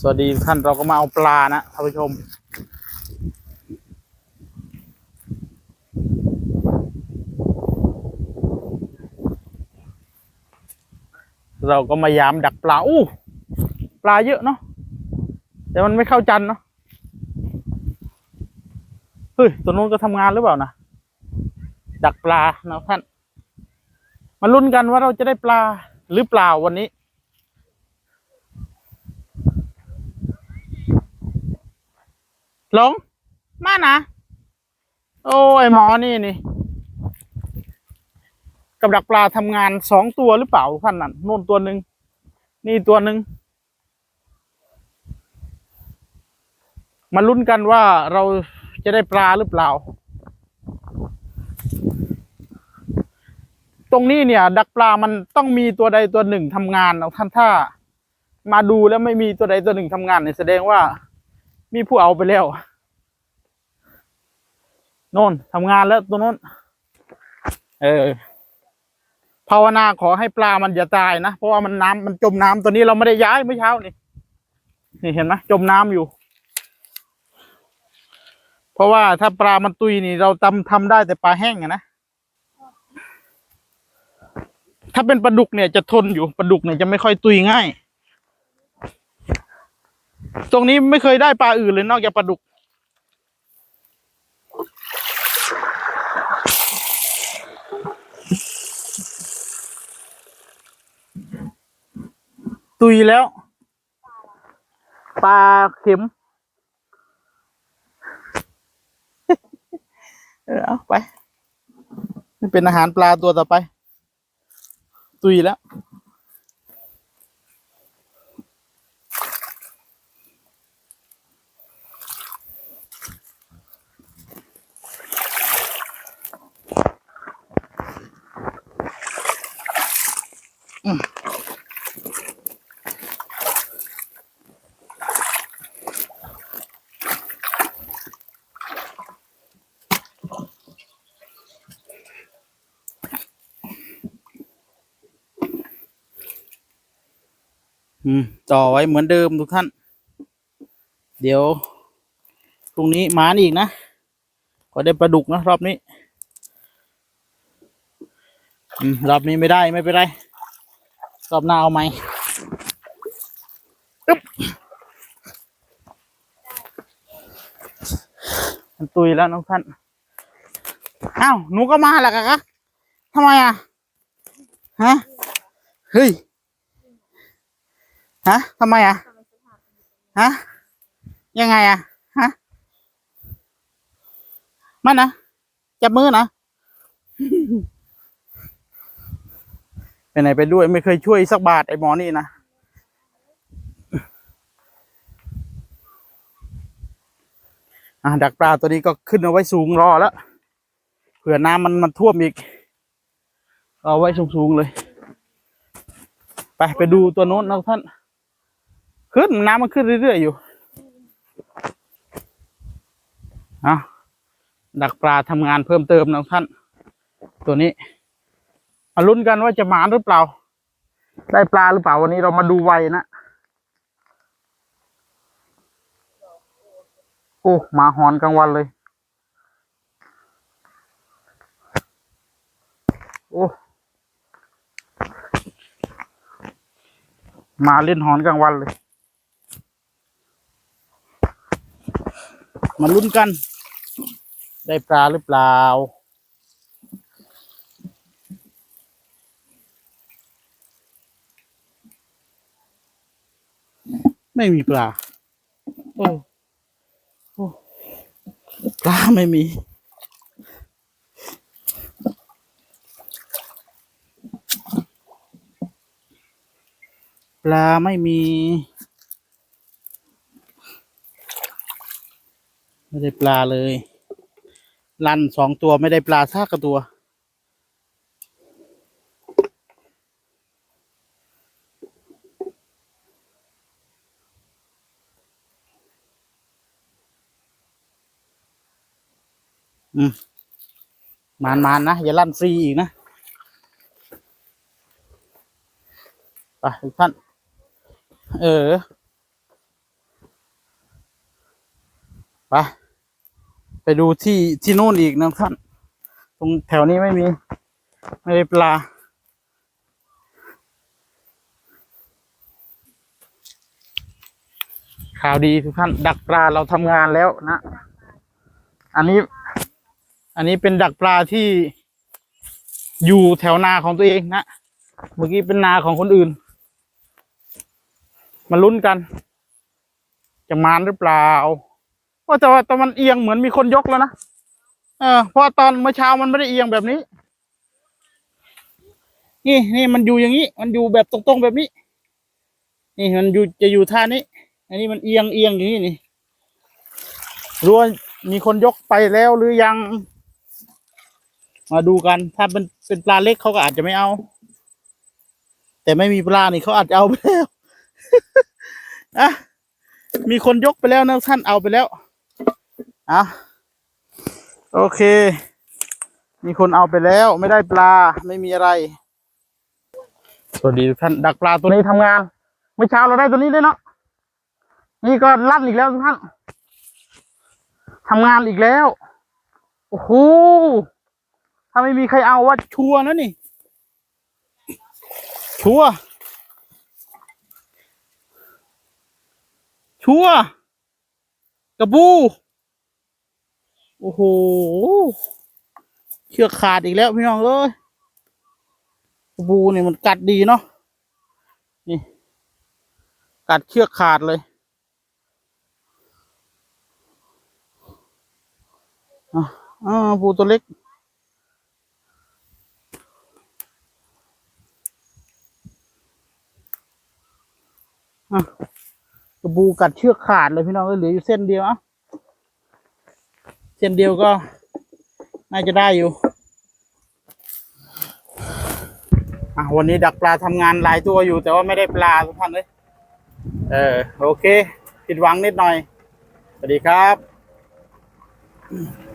สวัสดีท่านเราก็มาเอาปลานะท่านผู้ชม เราก็มายามดักปลาอู้ปลาเยอะเนาะแต่มันไม่เข้าจันเนาะเฮ้ยตัวนู้นก็ทำงานหรือเปล่านะดักปลานะท่าน มาลุ้นกันว่าเราจะได้ปลาหรือเปล่าวันนี้ ลง มานะ โอ้ยหมอนี่นี่กับดักปลาทำงานสองตัวหรือเปล่าท่านนั่นโน่นตัวหนึ่งนี่ตัวหนึ่งมาลุ้นกันว่าเราจะได้ปลาหรือเปล่า ตรงนี้เนี่ย ดักปลามันต้องมีตัวใดตัวหนึ่งทำงานเอาท่านถ้า มาดูแล้วไม่มีตัวใดตัวหนึ่งทำงานเนี่ยแสดงว่า มีผู้เอาไปแล้วโน่นทำงานแล้วตัวโน้น เออ ภาวนาขอให้ปลามันอย่าตายนะ เพราะว่ามันน้ำมันจมน้ำตัวนี้เราไม่ได้ย้ายเมื่อเช้านี่ นี่เห็นไหมจมน้ำอยู่ เพราะว่าถ้าปลามันตุยนี่เราทำทำได้แต่ปลาแห้งอะนะ ถ้าเป็นปลาดุกเนี่ยจะทนอยู่ปลาดุกเนี่ยจะไม่ค่อยตุยง่าย ตรงนี้ไม่เคยได้ปลาอื่นเลยนอกจากปลาดุก ตุยแล้ว ปลาเข็ม เออเอาไปนี่เป็นอาหารปลาตัวต่อไป ตุยแล้ว ต่อไว้เหมือนเดิมทุกท่าน เดี๋ยวพรุ่งนี้มานอีกนะก็ได้ปลาดุกนะรอบนี้อืมรอบนี้ไม่ได้ไม่เป็นไร รอบหน้าเอาไหมอึ๊บมันตุยแล้วน้องท่านอ้าวหนูก็มาแล้วกะคะทำไมอะ ฮะ เฮ้ย ฮะทำไมอะ ฮะ ยังไงอะ ฮะ มันนะจับมือนะ ไปไหนไปด้วยไม่เคยช่วยสักบาทไอ้หมอนี่นะอะดักปลาตัวนี้ก็ขึ้นเอาไว้สูงรอแล้วเผื่อน้ำมันมันท่วมอีก เอาไว้สูงๆเลย ไปไปดูตัวโน้นนะท่าน ขึ้นน้ำมันขึ้นเรื่อยๆอยู่อะดักปลาทำงานเพิ่มเติมนะท่าน ตัวนี้ ลุ้นกันว่าจะหมานหรือเปล่า ได้ปลาหรือเปล่าวันนี้เรามาดูไวนะ โอ้หมาหอนกลางวันเลย โอ้มาเล่นหอนกลางวันเลย มาลุ้นกัน ได้ปลาหรือเปล่า ไม่มีปลา โอ้โอ้ปลาไม่มี ปลาไม่มีไม่ได้ปลาเลย ลันสองตัวไม่ได้ปลาซากกระตัว อืมมานมานนะ อย่าลั่นฟรีอีกนะ ไปทุกท่าน เออ ไป ไปดูที่ที่นู่นอีกนะท่าน ตรงแถวนี้ไม่มี ไม่ได้ปลาข่าวดีทุกท่าน ดักปลาเราทำงานแล้วนะ อันนี้ อันนี้เป็นดักปลาที่อยู่แถวนาของตัวเองนะ เมื่อกี้เป็นนาของคนอื่น มาลุ้นกัน จะมานหรือเปล่าว่าแต่ว่าตอนมันเอียงเหมือนมีคนยกแล้วนะ เออ เพราะตอนเมื่อเช้ามันไม่ได้เอียงแบบนี้ นี่นี่มันอยู่อย่างนี้ มันอยู่แบบตรงๆแบบนี้ นี่มันอยู่จะอยู่ท่านี้ อันนี้มันเอียงเอียงอย่างนี้นี่รู้ว่ามีคนยกไปแล้วหรือยัง มาดูกัน ถ้าเป็นเป็นปลาเล็กเขาก็อาจจะไม่เอา แต่ไม่มีปลานี่เขาอาจจะเอาไปแล้วอะมีคนยกไปแล้วนะท่านเอาไปแล้วอะโอเค มีคนเอาไปแล้ว ไม่ได้ปลาไม่มีอะไร สวัสดีทุกท่านดักปลาตัวนี้ทำงานเมื่อเช้าเราได้ตัวนี้ด้วยเนาะนี่ก็ลั่นอีกแล้วทุกท่านทำงานอีกแล้ว โอ้โห ถ้าไม่มีใครเอาว่าชัวร์นะนี่ ชัวร์ชัวร์กระบู โอ้โห เชือกขาดอีกแล้วพี่น้องเอ้ยกระบูนี่มันกัดดีเนาะ นี่ กัดเชือกขาดเลยอ่าปูตัวเล็ก อะกระบูกัดเชือกขาดเลยพี่น้องเอ้ยเหลืออยู่เส้นเดียวอะเส้นเดียวก็น่าจะได้อยู่อะวันนี้ดักปลาทำงานหลายตัวอยู่ แต่ว่าไม่ได้ปลาทุกท่านเลยเออโอเค ผิดหวังนิดหน่อย สวัสดีครับ